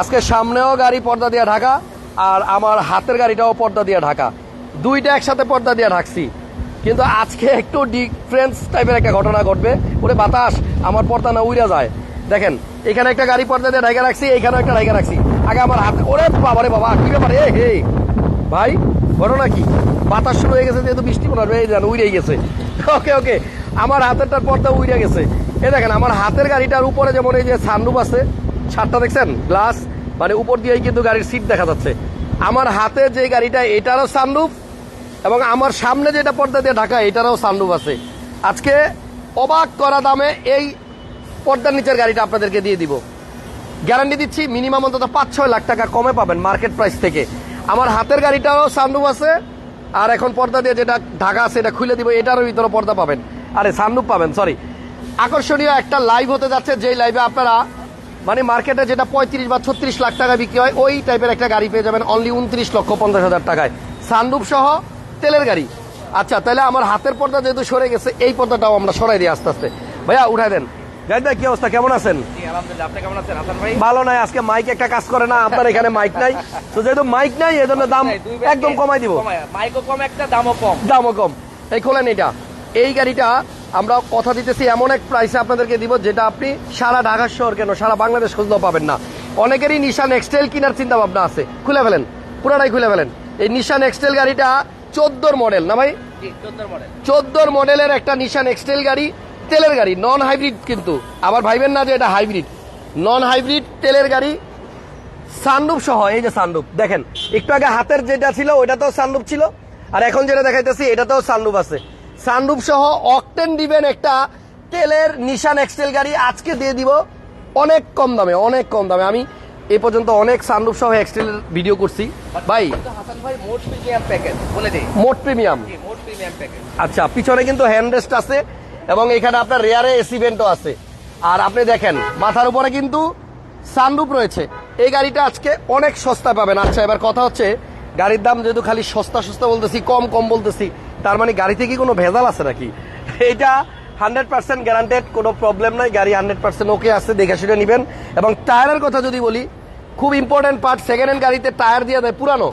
আজকে সামনেও গাড়ি পর্দা দিয়ে ঢাকা, আর আমার হাতের গাড়িটাও পর্দা দিয়ে ঢাকা। দুইটা একসাথে পর্দা দিয়ে ঢাকছি। কিন্তু আজকে একটু ডিফারেন্স টাইপের একটা ঘটনা ঘটবে। ওরে বাতাস, আমার পর্দা না উড়ে যায়। দেখেন, এখানে একটা গাড়ি পর্দা দিয়ে ঢাকা রাখছি, এখানেও একটা ঢাকা রাখছি। আগে আমার হাত ওরে বাবারে বাবা, কি ব্যাপারে? এ, হে। ভাই, ঘটনা কি? বাতাস শুরু হয়ে গেছে, যেহেতু বৃষ্টি হয় এই জানো উড়ে গেছে। ওকে ওকে। আমার হাতেরটার পর্দা উড়ে গেছে। এ দেখেন, আমার হাতের গাড়িটার উপরে যেমন এই যে সানরুপ আছে ছাদটা দেখছেন? গ্লাস মানে উপর দিয়েই কিন্তু গাড়ির সিট দেখা যাচ্ছে। আমার হাতে যে গাড়িটা, এটারও সানরুফ এবং আমার সামনে যেটা পর্দা দিয়ে ঢাকা, এটারও সানরুফ আছে। আজকে অবাক করা দামে এই পর্দার নিচের গাড়িটা আপনাদেরকে দিয়ে দিব। গ্যারান্টি দিচ্ছি মিনিমাম অন্তত পাঁচ ছয় লাখ টাকা কমে পাবেন মার্কেট প্রাইস থেকে। আমার হাতের গাড়িটাও সানরুফ আছে, আর এখন পর্দা দিয়ে যেটা ঢাকা আছে, এটা খুলে দিব, এটারও ভিতরে পর্দা পাবেন। আরে সানরুফ পাবেন সরি আকর্ষণীয় একটা লাইভ হতে যাচ্ছে, যেই লাইভে আপনারা মানে মার্কেটে যেটা পঁয়ত্রিশ বা ছত্রিশ লাখ টাকা বিক্রি হয় ওই টাইপের একটা গাড়ি পেয়ে যাবেন অনলি উনত্রিশ লক্ষ পঞ্চাশ হাজার টাকায়। সানরুফ সহ তেলের গাড়ি। আচ্ছা তাহলে আমার হাতের পর্দা যেহেতু সরে গেছে এই পর্দাটাও আমরা সরাই দিই আস্তে আস্তে। ভাইয়া উঠাই দেন। গাইদ কি অবস্থা? কেমন আছেন? জি, আলহামদুলিল্লাহ। আপনি কেমন আছেন? হাসান ভাই? ভালো নাই আজকে মাইক একটা কাজ করে না আপনার এখানে মাইক নাই। তো যেহেতু মাইক নাই এজন্য দাম একদম কমাই দিব। মাইকও কম একটা দামও কম। দামও কম। এই খোলেন এটা। এই গাড়িটা আমরা কথা দিতেছি এমন এক প্রাইসে আপনাদেরকে দিব যেটা আপনি সারা ঢাকা শহর কেন সারা বাংলাদেশ খুঁজলেও পাবেন না। অনেকেরই নিশান এক্সটেল কেনার চিন্তা ভাবনা আছে। খুলে ফেলেন পুরাটাই খুলে ফেলেন। এই নিশান এক্সটেল গাড়িটা চোদ্দোর মডেল না ভাই? চোদ্দোর মডেলের একটা নিশান এক্সটেল গাড়ি তেলের গাড়ি নন হাইব্রিড কিন্তু। আবার ভাইবেন না যে এটা হাইব্রিড নন হাইব্রিড তেলের গাড়ি সানরূপ সহ এই যে সানরুপ দেখেন। একটু আগে হাতের যেটা ছিল ওইটাতেও সানরূপ ছিল। আর এখন যেটা দেখাইতেছি এটাতেও সানরূপ আছে। সানরূপ সহ অকটেন দিবেন একটা তেলের নিশান এক্সটেল গাড়ি আজকে দিয়ে দিব অনেক কম দামে অনেক কম দামে। আমি এ পর্যন্ত অনেক সানরূপ সহ এক্সটেল ভিডিও করছি। ভাই মোট প্রিমিয়াম আচ্ছা পিছনে কিন্তু হ্যান্ড রেস্ট আছে এবং এখানে আপনার রেয়ারে এসি ভেন্টও আছে। আর আপনি দেখেন মাথার উপরে কিন্তু সানরুপ রয়েছে। এই গাড়িটা আজকে অনেক সস্তা পাবেন। আচ্ছা এবার কথা হচ্ছে গাড়ির দাম যেহেতু খালি সস্তা সস্তা বলতেছি কম কম বলতেছি তার মানে গাড়িতে কি কোনো ভেজাল আছে নাকি? এটা হান্ড্রেড পার্সেন্ট গ্যারান্টেড কোনো প্রবলেম নাই গাড়ি হান্ড্রেড পার্সেন্ট ওকে আছে দেখে শুনে নেবেন। এবং টায়ারের কথা যদি বলি খুব ইম্পর্টেন্ট পার্ট সেকেন্ড হ্যান্ড গাড়িতে টায়ার দিয়ে দেয় পুরানো।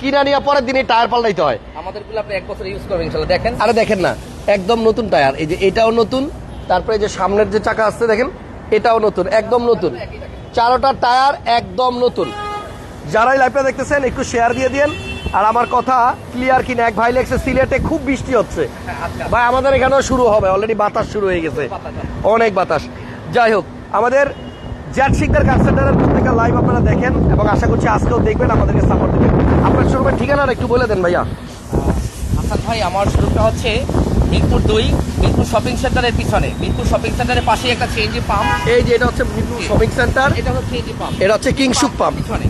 কিনা নিয়ে পরের দিনে টায়ার পাল্টাইতে হয়। আমাদেরগুলো আপনি এক বছর ইউজ করবেন দেখেন। আরে দেখেন না একদম নতুন টায়ার। এই যে এটাও নতুন তারপরে যে সামনের যে চাকা আসছে দেখেন এটাও নতুন একদম নতুন। চারোটা টায়ার একদম নতুন। যারাই লাইভটা দেখতেছেন একটু শেয়ার দিয়ে দিন আর আমার কথা ক্লিয়ার কিনা এক ভাই লেগছে সিলেটে খুব বৃষ্টি হচ্ছে। ভাই আমাদের এখানেও শুরু হবে অলরেডি বাতাস শুরু হয়ে গেছে। অনেক বাতাস। যাই হোক আমাদের জ্যাট শিকদার কার সেন্টারের প্রত্যেকটা লাইভ আপনারা দেখেন এবং আশা করছি আজকেও দেখবেন আমাদেরকে সাপোর্ট দেবেন। আপনার শোরুমের ঠিকানাটা একটু বলে দেন ভাইয়া। হাসান ভাই আমার শুরুটা হচ্ছে মিরপুর দুই মিরপুর শপিং সেন্টারের পিছনে। মিরপুর শপিং সেন্টারের পাশে একটা সিএনজি পাম্প এই যে এটা হচ্ছে মিরপুর শপিং সেন্টার এটা হচ্ছে সিএনজি পাম্প এটা হচ্ছে কিংসুক পাম্প পিছনে।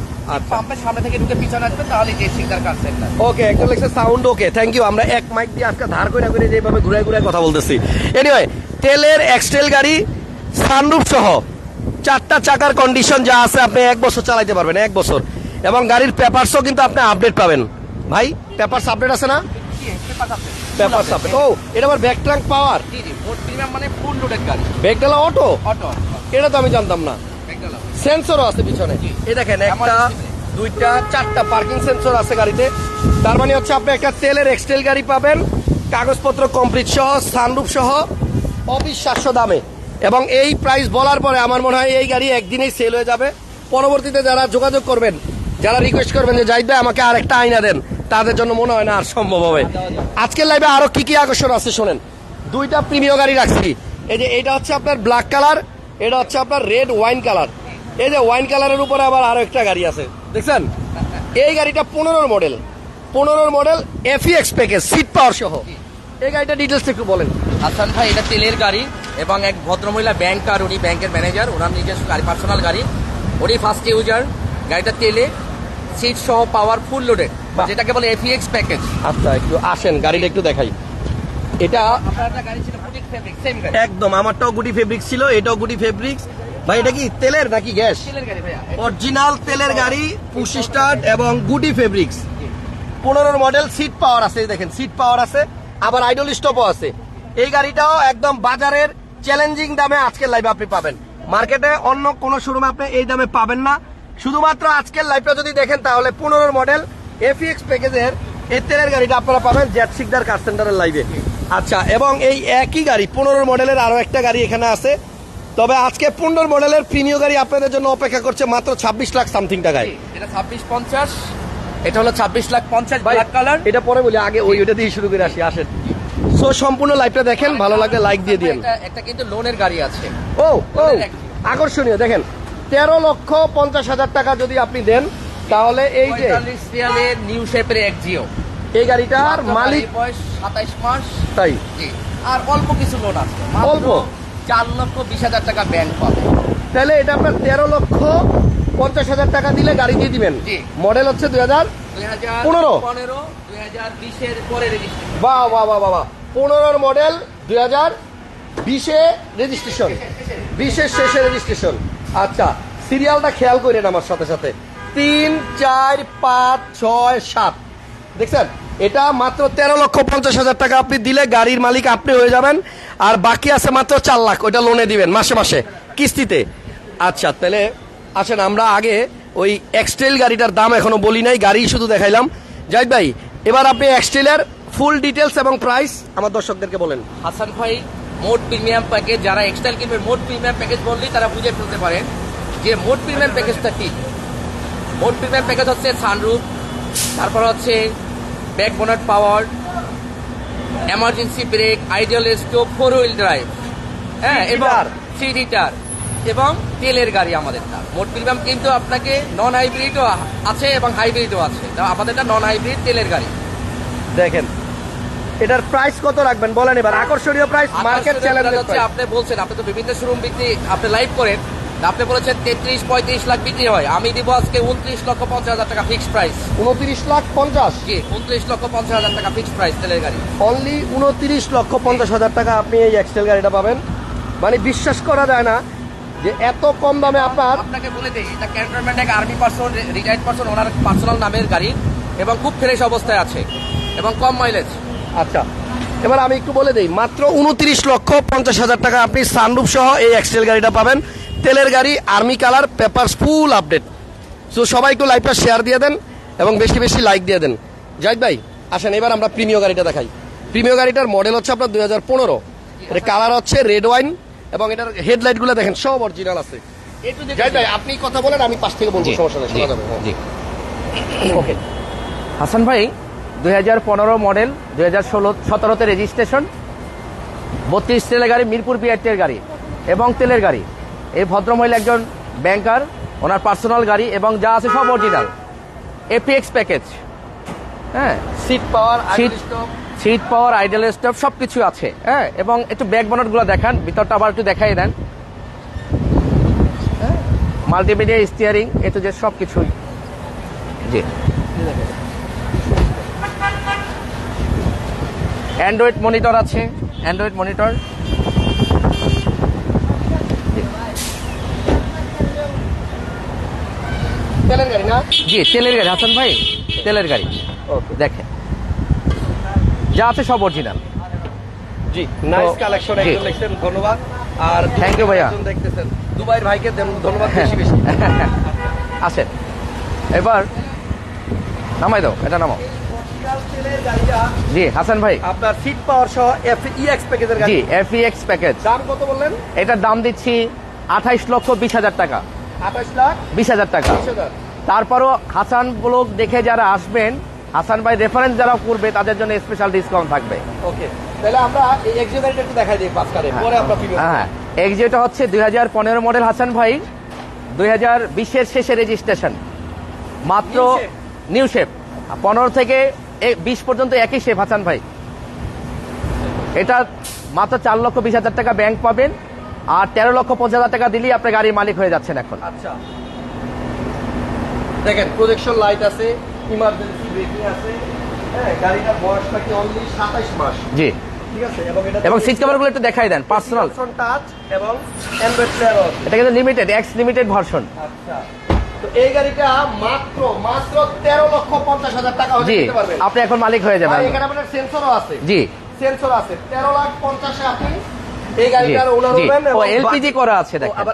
পাম্পের সামনে থেকে ঢুকে পিছনে আসবে তাহলে যে সিকদার কার সেন্টার ওকে একটা সাউন্ড ওকে থ্যাংক ইউ আমরা এক মাইক দিয়ে আজকে ধার করে করে যেভাবে ঘুরে ঘুরে কথা বলতেছি। এনিওয়ে তেলের এক্সটেল গাড়ি সানরুফ সহ চারটা চাকার কন্ডিশন যা আছে আপনি এক বছর চালাইতে পারবেন এক বছর। এবং গাড়ির পেপারসও কিন্তু আপনি আপডেট পাবেন। ভাই পেপারস আপডেট আছে না? পেপারস আপডেট ও এটা আবার ব্যাক ট্রাঙ্ক পাওয়ার মানে ফুল লোডেড গাড়ি। ব্যাকডালা অটো অটো এটা তো আমি জানতাম না। সেন্সরও আছে পিছনে। এই দেখেন একটা দুইটা চারটা পার্কিং সেন্সর আছে গাড়িতে। তার মানে হচ্ছে আপনি একটা তেলের এক্সটেল গাড়ি পাবেন কাগজপত্র কমপ্লিট সহ সানরুফ সহ অবিশ্বাস্য দামে। এবং এই প্রাইস বলার পরে আমার মনে হয় এই গাড়ি একদিনেই সেল হয়ে যাবে। পরবর্তীতে যারা যোগাযোগ করবেন যারা রিকোয়েস্ট করবেন যে ভাই আমাকে আরেকটা আইনা দেন তাদের জন্য মনে হয় না আর সম্ভব হবে। আজকের লাইভে আরও কি কি আকর্ষণ আছে শোনেন। দুইটা প্রিমিয় গাড়ি রাখছি। এই যে এটা হচ্ছে আপনার ব্ল্যাক কালার এটা হচ্ছে আপনার রেড ওয়াইন কালার এই যে ওয়াইন কালারের উপরে আবার আরও একটা গাড়ি আছে। দেখছেন? এই গাড়িটা পনেরোর মডেল। পনেরোর মডেল এফিএক্স প্যাকেজ সিট পাওয়ার সহ। এই গাড়িটা ডিটেলস একটু বলেন। হাসান ভাই এটা তেলের গাড়ি এবং এক ভদ্রমহিলা ব্যাংকার উনি ব্যাংকের ম্যানেজার ওনার নিজস্ব গাড়ি পার্সোনাল গাড়ি। উনি ফার্স্ট ইউজার গাড়িটা তেলে সিট সহ পাওয়ার ফুল লোডেড। যেটাকে বলে এফিএক্স প্যাকেজ আচ্ছা একটু আসেন গাড়িটা একটু দেখাই। এটা আপনার একটা গাড়ি ছিল বুটিক ফেব্রিক সেম গাড়ি। একদম আমারটাও গুটি ফেব্রিক ছিল এটাও গুটি ফেব্রিক্স ভাই এটা কি তেলের নাকি গ্যাস? গাড়ি অরিজিনাল তেলের গাড়ি পুশ স্টার্ট এবং গুটি ফেব্রিক্স। পনেরোর মডেল সিট পাওয়ার আছে এই দেখেন সিট পাওয়ার আছে আবার আইডল স্টপও আছে। এই গাড়িটাও একদম বাজারের চ্যালেঞ্জিং দামে আজকের লাইভে আপনি পাবেন। মার্কেটে অন্য কোন শোরুমে আপনি এই দামে পাবেন না। শুধুমাত্র আজকের লাইভটা যদি দেখেন তাহলে পনেরোর মডেল এফিএক্স প্যাকেজের এই তেলের গাড়িটা আপনারা পাবেন জেট সিকদার কার সেন্টারের লাইভে আচ্ছা এবং এই একই গাড়ি পনেরো মডেলের আরও একটা গাড়ি এখানে আছে। তবে আজকে পনেরো মডেলের প্রিমিয় গাড়ি আপনাদের জন্য অপেক্ষা করছে মাত্র ছাব্বিশ লাখ সামথিং টাকায়। এটা ছাব্বিশ পঞ্চাশ। এটা হলো ছাব্বিশ লাখ পঞ্চাশ ব্ল্যাক কালার এটা পরে বলি আগে ওই ওইটা দিয়ে শুরু করে আসি আসেন। সো সম্পূর্ণ লাইভটা দেখেন ভালো লাগলে লাইক দিয়ে দিন একটা কিন্তু লোনের গাড়ি আছে। ও ও আকর্ষণীয় দেখেন। তেরো লক্ষ পঞ্চাশ হাজার টাকা যদি আপনি দেন তাহলে এই যে নিউ শেপের এক জিও এই গাড়িটার মালিক বয়স সাতাইশ মাস। তাই? জি আর অল্প কিছু লোন আছে। অল্প? চার লক্ষ বিশ হাজার টাকা ব্যাংক পাবে। তাহলে এটা আপনার তেরো লক্ষ পঞ্চাশ হাজার টাকা দিলে গাড়ি দিয়ে দিবেন। মডেল হচ্ছে দুই হাজার পনেরো? পনেরো দুই হাজার বিশের পরে বাহ বাহ বাহ বাহ পনেরোর মডেল দুই হাজার বিশে রেজিস্ট্রেশন বিশের শেষে রেজিস্ট্রেশন আচ্ছা সিরিয়ালটা খেয়াল করেন আমার সাথে সাথে। তিন চার পাঁচ ছয় সাত। দেখছেন? এটা মাত্র তেরো লক্ষ পঞ্চাশ হাজার টাকা আপনি দিলে গাড়ির মালিক আপনি হয়ে যাবেন। আর বাকি আছে মাত্র চার লাখ, ওইটা লোনে দিবেন মাসে মাসে, কিস্তিতে। আচ্ছা তাহলে আসেন আমরা আগে ওই এক্সটেল গাড়িটার দাম এখনও বলি নাই, গাড়ি শুধু দেখাইলাম। জাহিদ ভাই, এবার আপনি এক্সটেলের ফুল ডিটেলস এবং প্রাইস আমার দর্শকদেরকে বলেন। হাসান ভাই, মোট প্রিমিয়াম প্যাকেজ যারা এক্সটাইল কিনবে, মোট প্রিমিয়াম প্যাকেজ বললেই তারা বুঝে ফেলতে পারেন যে মোট প্রিমিয়াম প্যাকেজটা কি। মোট প্রিমিয়াম প্যাকেজ হচ্ছে সানরুফ তারপর হচ্ছে back bonnet power emergency brake idle stop four wheel drive হ্যাঁ এবার। থ্রি লিটার এবং তেলের গাড়ি আমাদের আমাদেরটা মোট প্রিমিয়াম কিন্তু আপনাকে নন হাইব্রিডও আছে এবং হাইব্রিডও আছে। আমাদেরটা নন হাইব্রিড তেলের গাড়ি। দেখেন এটার প্রাইস কত রাখবেন? বলেন এবার। আকর্ষণীয় প্রাইস মার্কেট চ্যালেঞ্জ হচ্ছে আপনি বলছেন আপনি তো বিভিন্ন শোরুম বিক্রি আপনি লাইভ করেন। আপনি বলেছেন তেত্রিশ পঁয়ত্রিশ লাখ বিক্রি হয়। আমি দিব আজকে উনত্রিশ লক্ষ পঞ্চাশ হাজার টাকা ফিক্সড প্রাইস উনত্রিশ লাখ পঞ্চাশ? জি উনত্রিশ লক্ষ পঞ্চাশ হাজার টাকা ফিক্সড প্রাইস তেলের গাড়ি। অনলি উনত্রিশ লক্ষ পঞ্চাশ হাজার টাকা আপনি এই এক্সেল গাড়িটা পাবেন। মানে বিশ্বাস করা যায় না যে এত কম দামে আপনার আপনাকে বলে দিই এটা ক্যান্টনমেন্ট এক army person retired person owner personal নামের গাড়ি এবং খুব ফ্রেশ অবস্থায় আছে এবং কম মাইলেজ আচ্ছা এবার আমি একটু বলে দিই মাত্র উনত্রিশ লক্ষ পঞ্চাশ হাজার টাকা আপনি সানরুফ সহ এই এক্সেল গাড়িটা পাবেন। তেলের গাড়ি army colour papers full update so সবাই একটু লাইভটা শেয়ার দিয়ে দেন এবং বেশি বেশি লাইক দিয়ে দেন। জাহিদ ভাই আসেন এবার আমরা প্রিমিয় গাড়িটা দেখাই। প্রিমিয় গাড়িটার মডেল হচ্ছে আপনার দুই হাজার পনেরো। এটা কালার হচ্ছে রেড ওয়াইন এবং এটার হেডলাইটগুলো দেখেন সব অরিজিনাল আছে। জাহিদ ভাই আপনি কথা বলেন আমি পাশ থেকে বলব সমস্যা নেই শোনা যাবে হ্যাঁ। ওকে হাসান ভাই দুই হাজার পনেরো মডেল দুই হাজার ষোলো সতেরোতে রেজিস্ট্রেশন বত্রিশ তেলের গাড়ি মিরপুর বিআরটির গাড়ি এবং তেলের গাড়ি। এই ভদ্রমহিলা একজন ব্যাংকার ওনার পার্সোনাল গাড়ি এবং যা আছে সব অরিজিনাল এপিএক্স প্যাকেজ হ্যাঁ? Seat power seat seat power idle stop সব কিছু আছে হ্যাঁ? এবং একটু ব্যাক বনটগুলো দেখান ভিতরটা আবার একটু দেখাই দেন। মাল্টিমিডিয়া স্টিয়ারিং এ তো যে সব কিছুই জি। অ্যান্ড্রয়েড মনিটর আছে। অ্যান্ড্রয়েড মনিটর তেলের গাড়ি না? জি তেলের গাড়ি। হাসান ভাই তেলের গাড়ি। ওকে। দেখেন। যা আছে সব অরিজিনাল জি নাইস কালেকশন দেখছেন ধন্যবাদ। আর Thank you ভাইয়া। দেখতেছেন দুবাইয়ের ভাইকে ধন্যবাদ বেশি বেশি। এবার নামাই দাও এটা নামাও। জি হাসান ভাই। আপনার সিট পাওয়ার সহ এফ ইএক্স প্যাকেজের গাড়ি। জি এফিএক্স প্যাকেজ দাম কত বললেন? এটার দাম দিচ্ছি আঠাইশ লক্ষ বিশ হাজার টাকা। বিশ হাজার টাকা। তারপরও হাসান ব্লগ দেখে যারা আসবেন হাসান ভাই রেফারেন্স যারা করবে তাদের জন্য স্পেশাল ডিসকাউন্ট থাকবে। ওকে তাহলে আমরা এই এক্সিট একটু দেখাই দিই পাঁচ কারে পরে আমরা হ্যাঁ এক্সিটা হচ্ছে দুই হাজার পনেরো মডেল হাসান ভাই দুই হাজার বিশের শেষে রেজিস্ট্রেশন মাত্র নিউ শেপ পনেরো থেকে বিশ পর্যন্ত একই শেপ হাসান ভাই। এটা মাত্র চার লক্ষ বিশ হাজার টাকা ব্যাংক পাবেন। আর তেরো লক্ষ পঞ্চাশ হাজার টাকা দিলেই আপনি গাড়ির মালিক হয়ে যাচ্ছেন এখন। আচ্ছা। দেখেন প্রজেকশন লাইট আছে ইমার্জেন্সি ব্রেকিং আছে হ্যাঁ গাড়িটার বয়সটা কি অনলি সাতাইশ মাস? জি। এবং এটা এবং সিট কভারগুলো একটু দেখাই দেন পার্সোনাল টাচ এবং এটা কিন্তু লিমিটেড এক্স লিমিটেড ভার্সন আচ্ছা। তো এই গাড়িটা মাত্র মাত্র তেরো লক্ষ পঞ্চাশ হাজার টাকা আপনি এখন মালিক হয়ে যাবেন। এখানে আপনার সেন্সরও আছে। জি। সেন্সর আছে তেরো লাখ পঞ্চাশে আপনি এই গাড়িটার ওনার হবেন ও এলপিজি করা আছে দেখেন।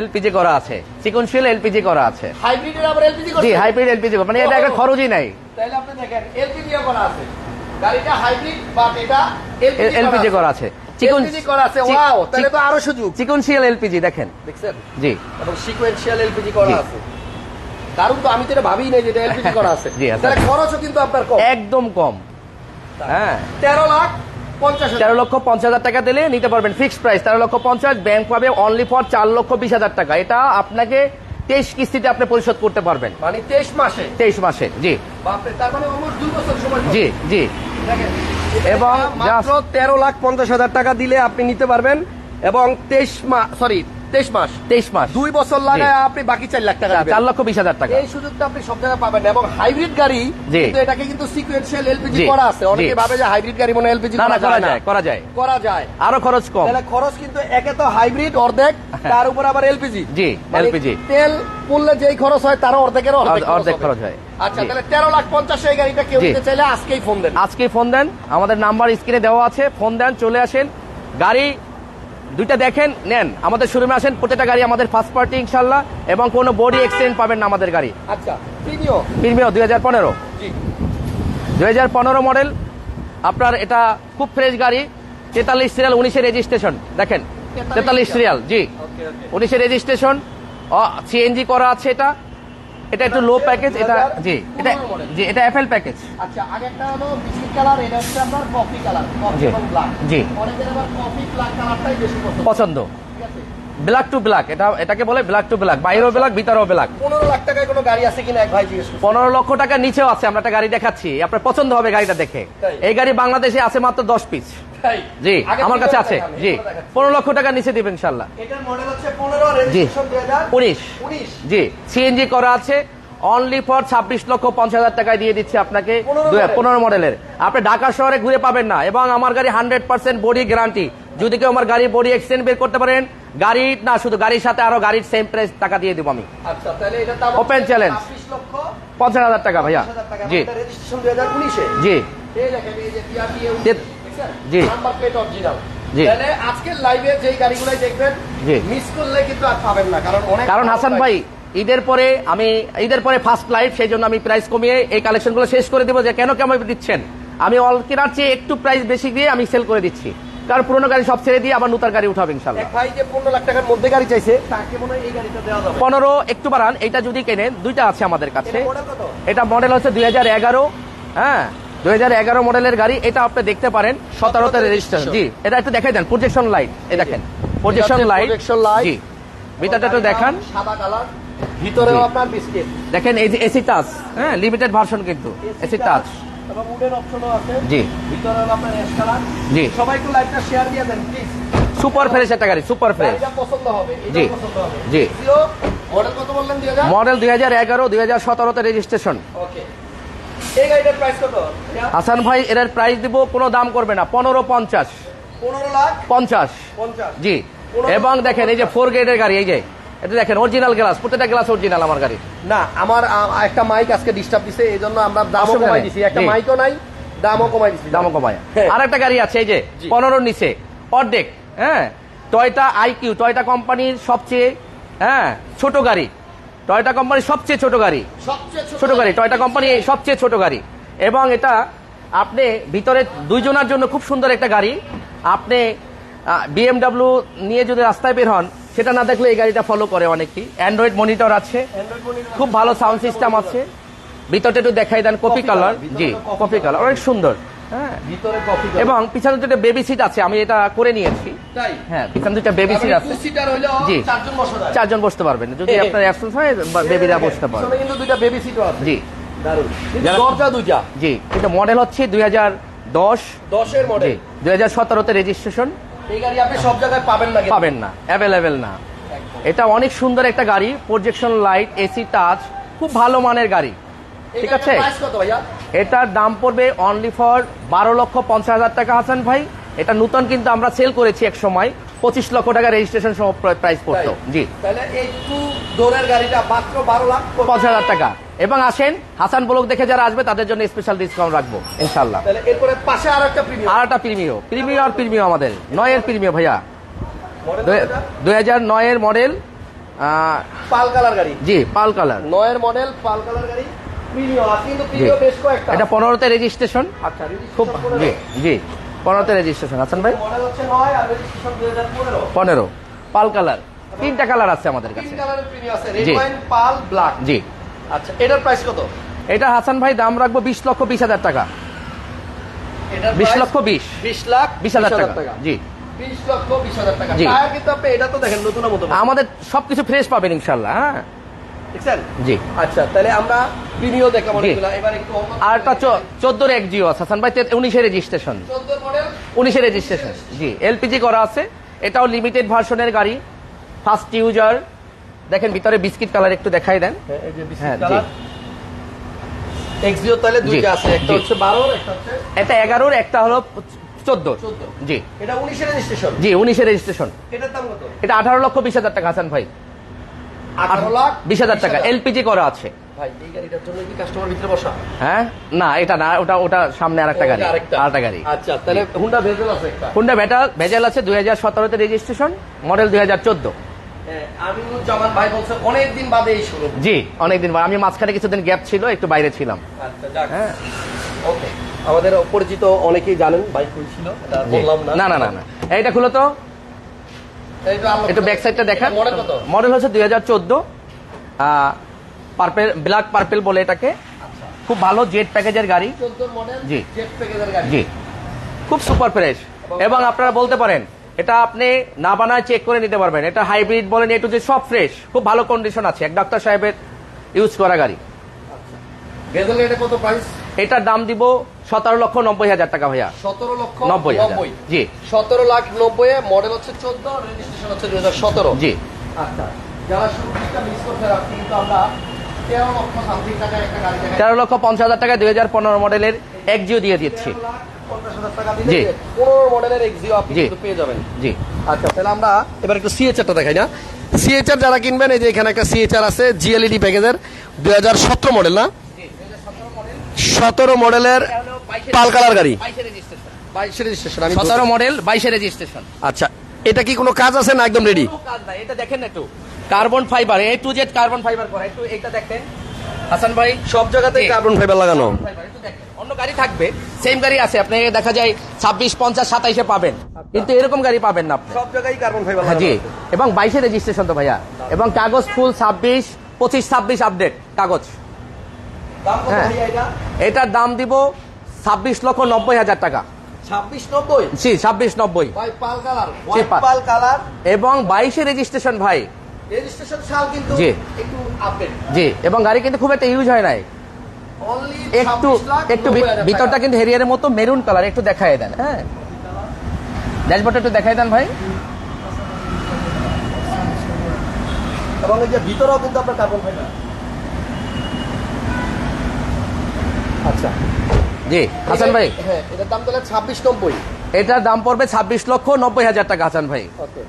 এলপিজি করা আছে। সিকোয়েন্সিয়াল এলপিজি করা আছে। হাইব্রিডের আবার এলপিজি জি হাইব্রিড এলপিজি মানে এটা একটা খরচই নাই। তাহলে আপনি দেখেন এলপিজি করা আছে। গাড়িটা হাইব্রিড বাট এটা এলপিজি করা আছে। এলপিজি করা আছে। ওয়াও তাহলে তো আরও সুযোগ। সিকোয়েন্সিয়াল এলপিজি দেখেন। দেখছেন? জি। এবং সিকোয়েন্সিয়াল এলপিজি করা আছে। কারণ তো আমি তো এটা ভাবিই নাই যে এটা এলপিজি করা আছে। তাহলে খরচও কিন্তু আপনার কম। একদম কম। হ্যাঁ। তেরো লাখ তেরো লক্ষ পঞ্চাশ হাজার টাকা দিলে নিতে পারবেন ফিক্সড প্রাইস তেরো লক্ষ পঞ্চাশ ব্যাংক পাবে অনলি ফর চার লক্ষ বিশ হাজার টাকা। এটা আপনাকে তেইশ কিস্তিতে আপনি পরিশোধ করতে পারবেন। মানে তেইশ মাসে? তেইশ মাসে জি। তার মানে দুই বছর সময় জি জি। এবং তেরো লাখ পঞ্চাশ হাজার টাকা দিলে আপনি নিতে পারবেন। এবং তেইশ মাস সরি তেইশ মাস। তেইশ মাস। দুই বছর লাগায় আপনি বাকি চার লাখ টাকা। চার লক্ষ বিশ হাজার টাকা। এই সুযোগটা আপনি সব জায়গায় পাবেন এবং হাইব্রিড গাড়ি কিন্তু এটাকে কিন্তু সিকুয়েন্সিয়াল এলপিজি করা আছে। অনেকে ভাবে যে হাইব্রিড গাড়ি মনে এলপিজি না করা যায় করা যায় করা যায়। আরও খরচ কম। তাহলে খরচ কিন্তু একে তো হাইব্রিড অর্ধেক তার উপর আবার এলপিজি জি, LPG তেল পুললে যেই খরচ হয় তার অর্ধেকের অর্ধেক অর্ধেক খরচ হয়। আচ্ছা তাহলে তেরো লাখ পঞ্চাশ এই গাড়িটা কেউ নিতে চাইলে আজকেই ফোন দেন। আজকে ফোন দেন। আমাদের নাম্বার স্ক্রিনে দেওয়া আছে। ফোন দেন চলে আসেন। গাড়ি দুইটা দেখেন নেন। আমাদের শোরুমে আসেন প্রত্যেকটা গাড়ি আমাদের ফার্স্ট পার্টি ইনশাল্লাহ এবং কোনো বডি এক্সচেঞ্জ পাবেন না আমাদের গাড়ি। আচ্ছা প্রিমিও? প্রিমিও দুই হাজার পনেরো। দুই হাজার পনেরো মডেল আপনার এটা খুব ফ্রেশ গাড়ি তেতাল্লিশ সিরিয়াল উনিশের রেজিস্ট্রেশন দেখেন। তেতাল্লিশ সিরিয়াল জি। উনিশের রেজিস্ট্রেশন সিএনজি করা আছে এটা। এটা একটু লো প্যাকেজ এটা জি এটা 2015 model। জি এটা এফএল প্যাকেজ আচ্ছা আগেরটা হলো বিস্কিট কালার এটা হচ্ছে আপনার কফি কালার কফি এবং ব্ল্যাক জি। অনেকের আবার কফি ব্ল্যাক কালারটাই বেশি পছন্দ। পছন্দ। ঠিক আছে? ব্ল্যাক টু ব্ল্যাক এটা এটাকে বলে ব্ল্যাক টু ব্ল্যাক বাইরেও ব্ল্যাক ভিতরেও ব্ল্যাক পনেরো লাখ টাকায় কোনো গাড়ি আছে কিনা এক ভাই জিজ্ঞেস পনেরো লক্ষ টাকা নিচেও আছে আমরা একটা গাড়ি দেখাচ্ছি। আপনার পছন্দ হবে গাড়িটা দেখে। এই গাড়ি বাংলাদেশে আছে মাত্র দশ পিস? জি আমার কাছে আছে। জি পনেরো লক্ষ টাকা নিচে দিবেন ইনশাল্লাহ। হাজার উনিশ। জি সিএনজি করা আছে। অনলি ফর ছাব্বিশ লক্ষ পঞ্চাশ হাজার টাকায় দিয়ে দিচ্ছি আপনাকে 15 মডেল। পনেরো মডেলের আপনি ঢাকা শহরে ঘুরে পাবেন না এবং আমার গাড়ি হান্ড্রেড পার্সেন্ট বডি গ্যারান্টি যদি কেউ আমার গাড়ির বডি এক্সচেঞ্জ বের করতে পারেন গাড়ি না শুধু গাড়ির সাথে আরও গাড়ির সেম প্রাইস টাকা দিয়ে দেবো আমি। ওপেন লক্ষ পঞ্চাশ হাজার টাকা ভাইয়া। জি। জি। জি-। নাম্বার প্লেট অরিজিনাল তাহলে আজকের লাইভে যেই গাড়িগুলাই দেখবেন মিস করলে কিন্তু আর পাবেন না কারণ অনেক কারণ হাসান ভাই ঈদের পরে আমি ঈদের পরে ফার্স্ট লাইভ সেই জন্য আমি প্রাইস কমিয়ে এই কালেকশনগুলো শেষ করে দেবো যে কেন কেমন দিচ্ছেন। আমি অল কেনার চেয়ে একটু প্রাইস বেশি দিয়ে আমি সেল করে দিচ্ছি। কারণ পুরোনো গাড়ি সব ছেড়ে দিয়ে আবার নতুন গাড়ি উঠাবে ইনশাল্লাহ ভাই যে পনেরো লাখ টাকার মধ্যে গাড়ি চাইছে তাকে মনে হয় এই গাড়িটা দেওয়া যাবে। পনেরো একটু বাড়ান এটা যদি কেনেন দুইটা আছে আমাদের কাছে। এটা এটা মডেল হচ্ছে দুই হাজার এগারো হ্যাঁ। দুই হাজার এগারো মডেলের গাড়ি এটা আপনি দেখতে পারেন সতেরোতে রেজিস্ট্রেশন জি এটা একটু দেখাই দেন প্রজেকশন লাইট এই দেখেন প্রজেকশন লাইট। জি। ভিতরটা একটু দেখান। সাদা কালার ভিতরেও আপনার বিস্কিট দেখেন এই যে এসি টাচ হ্যাঁ লিমিটেড ভার্সন কিন্তু এসি টাচ এবং উডেন অপশনও আছে জি। ভিতরে আপনার অ্যাশ কালার জি। সবাই একটু লাইভটা শেয়ার দিয়ে দেন প্লিজ সুপার ফ্রেশ একটা গাড়ি সুপার ফ্রেশ গাড়িটা পছন্দ হবে জি। জি। মডেল কত বললেন মডেল দুই হাজার এগারো দুই হাজার সতেরোতে রেজিস্ট্রেশন ওকে এই গাড়িটার প্রাইস কত? হাসান ভাই এর প্রাইস দিব কোনো দাম করবে না। পনেরো পঞ্চাশ। পনেরো লাখ? পঞ্চাশ। পঞ্চাশ। জি। এবং দেখেন এই যে ফোর গেটের গাড়ি এই যে এটা দেখেন অরিজিনাল গ্লাস প্রত্যেকটা গ্লাস অরিজিনাল আমার গাড়ি না আমার একটা মাইক আজকে ডিস্টার্ব দিছে এই জন্য আমরা দামও কমাই। দিছি। একটা। মাইকও নাই দামও কমাই দিছি। দামও কমায়। হ্যাঁ। আর একটা গাড়ি আছে এই যে। পনেরোর নিচে অর্ধেক হ্যাঁ? টয়টা আইকিউ টয়টা কোম্পানির সবচেয়ে হ্যাঁ? ছোট গাড়ি। টয়টা কোম্পানির সবচেয়ে ছোট গাড়ি। সবচেয়ে ছোট গাড়ি টয়টা কোম্পানি সবচেয়ে ছোট গাড়ি। এবং এটা আপনি ভিতরে দুইজনের জন্য খুব সুন্দর একটা গাড়ি। আপনি বিএমডাব্লিউ নিয়ে যদি রাস্তায় বের হন সেটা না দেখলে এই গাড়িটা ফলো করে অনেকেই। অ্যান্ড্রয়েড মনিটর আছে। খুব ভালো সাউন্ড সিস্টেম আছে। ভিতরটা একটু দেখাই দেন কপি কালার জি কপি কালার অনেক সুন্দর। এবং পিছনে দুটো বেবি সিট আছে আমি এটা করে নিয়েছি। তাই? হ্যাঁ পিছনে দুটো বেবি সিট আছে। জি। চারজন বসা যায় চারজন বসতে পারবেন। যদি হ্যাঁ। আপনার অ্যাবসেন্স হয় বেবিরা বসতে পারবে। কিন্তু দুইটা বেবি সিটও আছে। জি। দরজা দুইটা। জি। কিন্তু মডেল হচ্ছে দুই হাজার দশ। দশের জি। মডেল দুই হাজার সতেরোতে রেজিস্ট্রেশন এই গাড়ি আপনি সব জায়গায় পাবেন না পাবেন না। অ্যাভেলেবেল না। এটা অনেক সুন্দর একটা গাড়ি। প্রজেকশন লাইট এসি টাচ খুব ভালো মানের গাড়ি। ঠিক আছে? এটার দাম পড়বে অনলি ফর বারো লক্ষ পঞ্চাশ হাজার টাকা হাসান ভাই। এটা নতুন কিন্তু আমরা সেল করেছি এক সময়। পঁচিশ লক্ষ টাকা রেজিস্ট্রেশন সহ প্রাইস পড়তো। জি। তাহলে এই টু গাড়িটা মাত্র বারো লাখ পঞ্চাশ হাজার টাকা। এবং আসেন হাসান ব্লক দেখে যারা আসবে তাদের জন্য স্পেশাল ডিসকাউন্ট রাখব ইনশাল্লাহ এরপরে পাশে আর একটা প্রিমিয়াম আর একটা প্রিমিয় প্রিমিয় আর প্রিমিয় আমাদের। নয়ের প্রিমিয় ভাইয়া। দুই হাজার নয়ের মডেল পাল কালার গাড়ি। জি পাল কালার। নয়ের মডেল পাল কালার গাড়ি। বেশ এটা পনেরোতে রেজিস্ট্রেশন আচ্ছা খুব জি জি পনেরোতে রেজিস্ট্রেশন ভাই? রেজিস্ট্রেশন দুই হাজার পনেরো। পাল কালার। তিনটা কালার আছে আমাদের কাছে। জি। পাল ব্ল্যাক জি। আচ্ছা এটার প্রাইস কত? এটা হাসান ভাই দাম রাখব বিশ লক্ষ বিশ হাজার টাকা। বিশ লক্ষ বিশ। 20 লাখ বিশ হাজার টাকা। জি। 20 লক্ষ 20 হাজার টাকা। কিন্তু আপনি এটা তো দেখেন নতুন আমাদের সবকিছু ফ্রেশ পাবেন ইনশাল্লাহ হ্যাঁ। দেখছেন? জি। আচ্ছা তাহলে আমরা প্রিমিয়াম দেখলাম জি। এবার একটু আর একটা চোদ্দোর এক জিও আছে। হাসান ভাই উনিশের রেজিস্ট্রেশন 14 মডেল উনিশের রেজিস্ট্রেশন জি এলপিজি করা আছে। এটাও লিমিটেড ভার্সনের গাড়ি। ফার্স্ট ইউজার দেখেন ভিতরে বিস্কিট কালার একটু দেখাই দেন। হ্যাঁ হ্যাঁ, কালার এক্সিও তাহলে দুইটা আছে। একটা হচ্ছে 12 একটা হচ্ছে এটা এগারোর একটা হলো চোদ্দোর। 14 জি। এটা 19 এর রেজিস্ট্রেশন জি উনিশের রেজিস্ট্রেশন এটার দাম কত? এটা আঠারো লক্ষ বিশ হাজার টাকা হাসান ভাই। 18 বিশ হাজার টাকা এলপিজি করা আছে। হ্যাঁ? না এটা না ওটা ওটা সামনে আরেকটা গাড়ি আরেকটা। গাড়ি। আচ্ছা তাহলে হুন্ডা ভেজেল আছে একটা। হুন্ডা ভেজাল আছে দুই হাজার সতেরোতে রেজিস্ট্রেশন মডেল দুই হাজার চোদ্দ। হ্যাঁ, আমিনুজ্জামান ভাই বলছে অনেকদিন বাদে এই শুরু জি অনেকদিন আমি মাঝখানে কিছুদিন গ্যাপ ছিল একটু বাইরে ছিলাম। আচ্ছা হ্যাঁ। ওকে আমাদের পরিচিত অনেকেই জানেন বাইক ছিল? এটা জি। বললাম না না না না। এইটা খুলো তো। একটু ব্যাক সাইডটা দেখা এটা মডেল হচ্ছে দুই হাজার চোদ্দ। পার্পেল ব্ল্যাক পার্পেল বলে এটাকে। খুব ভালো জেট প্যাকেজের গাড়ি। জি। জি। খুব সুপার ফ্রেশ এবং আপনারা বলতে পারেন এটা আপনি না বানায় চেক করে নিতে পারবেন। এটা হাইব্রিড বলেন এটু যে সব ফ্রেশ খুব ভালো কন্ডিশন আছে। এক ডাক্তার সাহেবের ইউজ করা গাড়ি। এটা কত প্রাইস এটার দাম দিব সতেরো লক্ষ নব্বই হাজার টাকা ভাইয়া। 17 লক্ষ নব্বই হাজার। জি। 17 লাখ নব্বই মডেল হচ্ছে 14 রেজিস্ট্রেশন হচ্ছে 2017 জি। আচ্ছা যারা শুরুটা মিস করতে আপনি কিন্তু আমরা 13 লক্ষ সামথিং টাকার একটা গাড়ি দেখাই। তেরো লক্ষ পঞ্চাশ হাজার টাকা দুই হাজার পনেরো মডেলের এক জিও দিয়ে দিচ্ছি। জি। পনেরো মডেলের আপনি পেয়ে যাবেন। জি। আচ্ছা তাহলে আমরা এবার একটু সিএচআরটা দেখাই না। সিএচআর যারা কিনবেন এই যে এখানে একটা সিএচআর আছে জিএলইডি প্যাকেজের দুই হাজার সতেরো মডেল না? সতেরো মডেলের পাল কালার গাড়ি। বাইশে রেজিস্ট্রেশন আমি সতেরো মডেল বাইশে রেজিস্ট্রেশন আচ্ছা এটা কি কোনো কাজ আছে না একদম রেডি এটা দেখেন একটু। Carbon fibre A to Z carbon fibre করা একটু এটা দেখেন। হাসান ভাই সব জায়গাতেই কার্বন ফাইবার লাগানো। ফাইবার একটু দেখেন। অন্য গাড়ি থাকবে সেম গাড়ি আছে আপনি দেখা যায় ছাব্বিশ পঞ্চাশ সাতাইশে পাবেন। কিন্তু এরকম গাড়ি পাবেন না সব জায়গায় কার্বন ফাইবার হ্যাঁ, জি। এবং বাইশে রেজিস্ট্রেশন তো ভাইয়া। এবং কাগজ ফুল ছাব্বিশ পঁচিশ ছাব্বিশ আপডেট কাগজ দাম কত হ্যাঁ। ভাইয়া এটা এটার দাম দিব ছাব্বিশ লক্ষ নব্বই হাজার টাকা। ছাব্বিশ নব্বই? জি ছাব্বিশ নব্বই। এবং বাইশে রেজিস্ট্রেশন ভাই। জি। জি এবং গাড়ি কিন্তু খুব একটা ইউজ হয় নাই। একটু একটু ভিতরটা কিন্তু হেরিয়ারের মতো মেরুন কালার একটু দেখাই দেন হ্যাঁ। ড্যাশবোর্ডটা একটু দেখাই দেন ভাই। এবং এই যে ভিতরেও কিন্তু আপনার কার্বন ফাইবার আচ্ছা। জি হাসান ভাই। হ্যাঁ এটার দাম তাহলে ছাব্বিশ নব্বই। এটার দাম পড়বে ছাব্বিশ লক্ষ নব্বই হাজার টাকা হাসান ভাই। ওকে।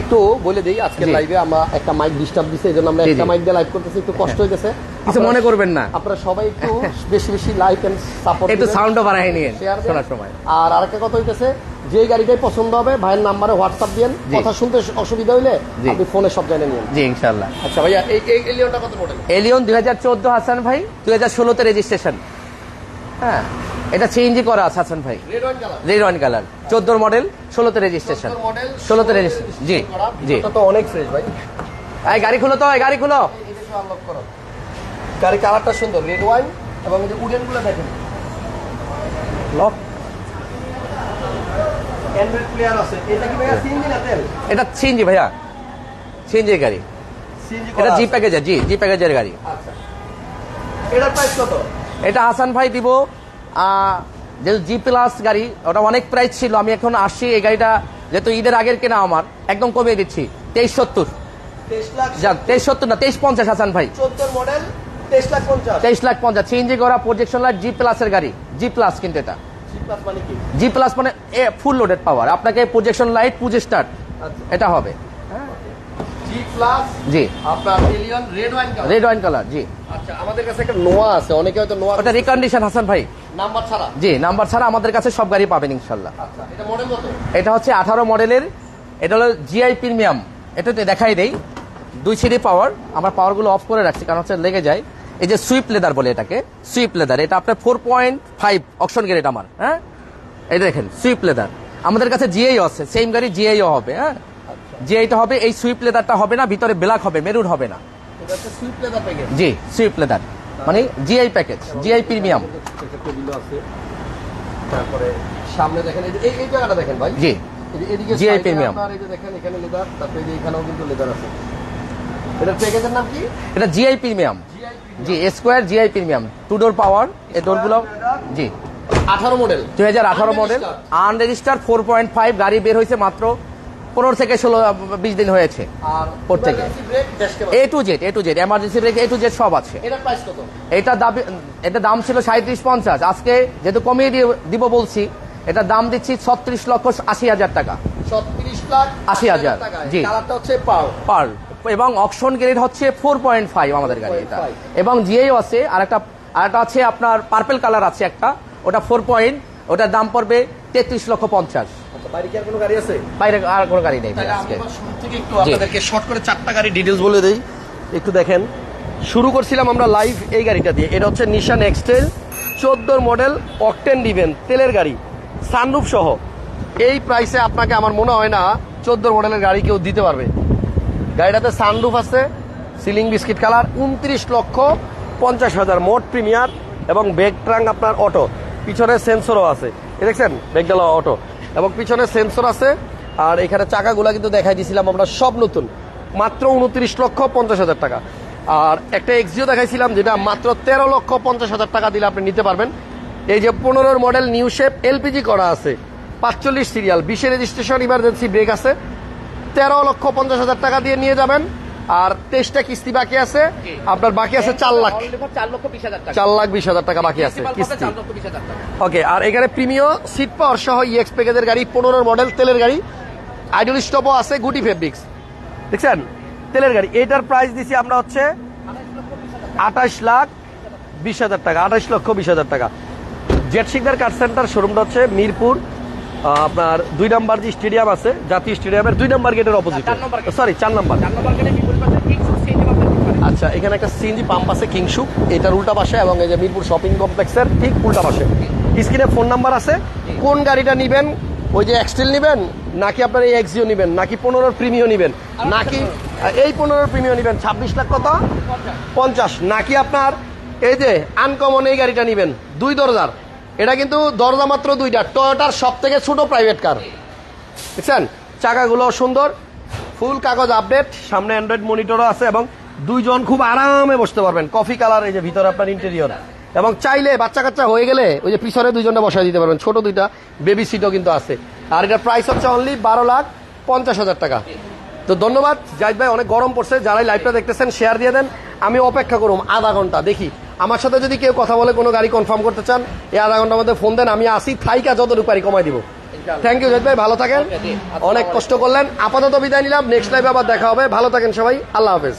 একটু বলে দিই আজকে। লাইভে আমরা একটা মাইক ডিস্টার্ব দিছে এই জন্য আমরা একটা মাইক দিয়ে লাইভ করতেছি একটু কষ্ট হইতেছে। কিছু মনে করবেন না। আপনারা সবাই একটু বেশি বেশি লাইক এন্ড সাপোর্ট একটু সাউন্ডও বাড়াই নিয়ে শোনার সময়। আর আরেকটা কথা হইতেছে যে গাড়িটাই পছন্দ হবে ভাইয়ের নাম্বারে হোয়াটসঅ্যাপ দিয়েন। কথা শুনতে অসুবিধা হইলে। আপনি ফোনে সব জানিয়ে নিন জি ইনশাল্লাহ আচ্ছা ভাইয়া এই এই এলিয়নটা কত মডেল এলিয়ন দুই হাজার চোদ্দ হাসান ভাই দুই হাজার ষোলোতে রেজিস্ট্রেশন হ্যাঁ এটা চেঞ্জই করা আছে হাসান ভাই। Red wine colour red wine colour চোদ্দোর মডেল ষোলোতে রেজিস্ট্রেশন মডেল ষোলোতে রেজিস্ট্রেশন জি জি। এটা তো অনেক ফ্রেশ ভাই। এই গাড়ি খুলো তো এই গাড়ি খুলো। গাড়ি কালারটা সুন্দর রেড ওয়াইন এবং এই যে উডেনগুলো দেখেন। লক অ্যান্ড্রয়েড প্লেয়ার আছে। এটা কি ভাইয়া সিএনজি না তেল? এটা সিএনজি ভাইয়া। সিএনজি গাড়ি। সিএনজি এটা জি প্যাকেজের জি জি প্যাকেজের গাড়ি। আচ্ছা। এটার প্রাইস কত? এটা হাসান ভাই দিব। যেহেতু জি প্লাস গাড়ি ওটা অনেক প্রাইস ছিল। আমি এখন আসছি এই গাড়িটা যেহেতু ঈদের আগের কেনা আমার একদম কমিয়ে দিচ্ছি। তেইশ সত্তর। তেইশ সত্তর না তেইশ পঞ্চাশ হাসান ভাই। মডেল তেইশ লাখ পঞ্চাশ। তেইশ লাখ পঞ্চাশ। সিএনজি করা প্রজেকশন লাইট জি প্লাসের গাড়ি। জি প্লাস কিন্তু এটা। জি প্লাস মানে প্লাস মানে এ ফুল লোডেড পাওয়ার আপনাকে প্রজেকশন লাইট পুজে স্টার্ট এটা হবে। জি। আপনার red wine colour red wine colour জি। আচ্ছা আমাদের কাছে একটা নোয়া আছে। অনেকে হয়তো নোয়া ওটা রিকন্ডিশন হাসান ভাই। নাম্বার ছাড়া? জি নাম্বার ছাড়া আমাদের কাছে সব গাড়ি পাবেন ইনশাল্লাহ। আচ্ছা এটা মডেল কত? এটা হচ্ছে আঠারো মডেলের এটা হলো জিআই প্রিমিয়াম এটাতে দেখাই দেই। দুই সিডি পাওয়ার আমরা পাওয়ারগুলো অফ করে রাখছি কারণ হচ্ছে লেগে যায়। এই যে সুইপ লেদার বলে এটাকে সুইপ লেদার এটা আপনার four point five option grade আমার হ্যাঁ? এটা দেখেন সুইপ লেদার আমাদের কাছে জিআইও আছে সেম গাড়ি জিআইও হবে হ্যাঁ? জিআইটা হবে এই সুইপ লেদারটা হবে না ভিতরে ব্ল্যাক হবে মেরুন হবে না। এটা জি সুইপ লেদার মানে জিআই প্যাকেজ জিআই প্রিমিয়াম তারপরে সামনে দেখেন এই এই এই জায়গাটা দেখেন ভাই। জি এই যে দেখেন এখানে লেদার তারপরে এখানেও কিন্তু লেদার আছে। এটার প্যাকেজের নাম কি? এটা জিআই প্রিমিয়াম জি square GI premium two door power এই ডোরগুলো জি। আঠারো মডেল দুই হাজার আঠারো model unregistered four point five গাড়ি বের হয়েছে মাত্র পনেরো থেকে ষোলো বিশ দিন হয়েছে। প্রত্যেকে। A to Z A to Z emergency brake A to Z সব আছে। এটা দাবি এটা দাম ছিল সাঁত্রিশ পঞ্চাশ। আজকে যেহেতু কমিয়ে দিয়ে দিব বলছি এটা দাম দিচ্ছি ছত্রিশ লক্ষ আশি হাজার টাকা। 36 লাখ 80,000 টাকা জি। হচ্ছে পাও পার এবং অকশন গ্রেড হচ্ছে ফোর পয়েন্ট ফাইভ আমাদের গাড়ি এটা। এবং জিআইও আছে আর একটা আর একটা আছে আপনার পার্পেল কালার আছে একটা ওটা ফোর পয়েন্ট ওটার দাম পড়বে তেত্রিশ লক্ষ পঞ্চাশ। আচ্ছা বাইরে আর কোনো গাড়ি আছে? বাইরে আর কোনো গাড়ি নেই আজকে। একটু আপনাদেরকে শর্ট করে চারটা গাড়ি ডিটেলস বলে দেই। একটু দেখেন। শুরু করছিলাম আমরা লাইভ এই গাড়িটা দিয়ে। এটা হচ্ছে নিশান এক্সটেল চোদ্দোর মডেল অকটেন ডিভেন তেলের গাড়ি সানরুফ সহ। এই প্রাইসে আপনাকে আমার মনে হয় না চোদ্দোর মডেলের গাড়ি কেউ দিতে পারবে। গাড়িটাতে সানরুফ আছে সিলিং বিস্কিট কালার উনত্রিশ লক্ষ পঞ্চাশ হাজার মোট প্রিমিয়ার এবং ব্যাগ ট্রাং আপনার অটো পিছনে সেন্সরও আছে। এ দেখছেন? ব্যাগডালা অটো এবং পিছনে সেন্সর আছে, আর এখানে চাকাগুলা কিন্তু দেখাই দিয়েছিলাম আমরা, সব নতুন। মাত্র উনত্রিশ লক্ষ পঞ্চাশ হাজার টাকা। আর একটা এক্সিও দেখাইছিলাম, যেটা মাত্র তেরো লক্ষ পঞ্চাশ হাজার টাকা দিলে আপনি নিতে পারবেন। এই যে পনেরোর মডেল নিউ শেপ এলপিজি করা আছে। পাঁচচল্লিশ সিরিয়াল বিশে রেজিস্ট্রেশন ইমার্জেন্সি ব্রেক আছে। তেরো লক্ষ পঞ্চাশ হাজার টাকা দিয়ে নিয়ে যাবেন। আর তেইশটা কিস্তি বাকি আছে। আপনার বাকি আছে চার লাখ। চার লাখ বিশ হাজার টাকা বাকি আছে কিস্তি ওকে আর এখানে প্রিমিয় সিট পাওয়ার সহ ইএক্স প্যাকেজের গাড়ি পনেরোর মডেল তেলের গাড়ি। আইডল স্টপও আছে গুটি ফেব্রিক্স দেখছেন? তেলের গাড়ি। এটার প্রাইস দিছি আমরা হচ্ছে আঠাশ লাখ বিশ হাজার টাকা আঠাশ লক্ষ বিশ হাজার টাকা। জেট সিকদার কার সেন্টার শোরুমটা হচ্ছে মিরপুর। আপনার দুই নাম্বার যে স্টেডিয়াম আছে জাতীয় স্টেডিয়ামের দুই নাম্বার গেটের অপোজিট। সরি চার নাম্বার। আচ্ছা এখানে একটা সিএনজি পাম্প আছে কিংসু এটার উল্টা পাশে এবং এই যে মিরপুর শপিং কমপ্লেক্সের ঠিক উল্টা পাশে। স্ক্রিনে ফোন নাম্বার আছে কোন গাড়িটা নিবেন ওই যে এক্সটেল নিবেন নাকি আপনার এই এক্সিও নিবেন নাকি পনেরোর প্রিমিও নিবেন নাকি এই পনেরোর প্রিমিও নিবেন ছাব্বিশ লাখ কত? পঞ্চাশ। নাকি আপনার এই যে আনকমন এই গাড়িটা নিবেন দুই দরজার। এটা কিন্তু দরজা মাত্র দুইটা। টয়োটার সব থেকে ছোট প্রাইভেট কার দেখছেন? চাকাগুলো সুন্দর ফুল কাগজ আপডেট সামনে অ্যান্ড্রয়েড মনিটরও আছে এবং দুইজন খুব আরামে বসতে পারবেন। কফি কালার এই যে ভিতরে আপনার ইন্টেরিয়র এবং চাইলে বাচ্চা কাচ্চা হয়ে গেলে ওই যে পিছনে দুইজনটা বসাই দিতে পারবেন। ছোট দুইটা বেবি সিটও কিন্তু আছে। আর এটার প্রাইস হচ্ছে অনলি বারো লাখ পঞ্চাশ হাজার টাকা। তো ধন্যবাদ। জাহিদ ভাই, অনেক গরম পড়ছে। যারাই লাইভটা দেখতেছেন শেয়ার দিয়ে দেন। আমি অপেক্ষা করুম আধা ঘণ্টা। দেখি। আমার সাথে যদি কেউ কথা বলে কোনো গাড়ি কনফার্ম করতে চান এই আধা ঘণ্টার মধ্যে ফোন দেন আমি আসি থাইকা যতটুকু পারি কমাই দিব। থ্যাংক ইউ জাহিদ ভাই ভালো থাকেন। অনেক কষ্ট করলেন। আপাতত বিদায় নিলাম নেক্সট লাইভে আবার দেখা হবে। ভালো থাকেন সবাই আল্লাহ হাফেজ।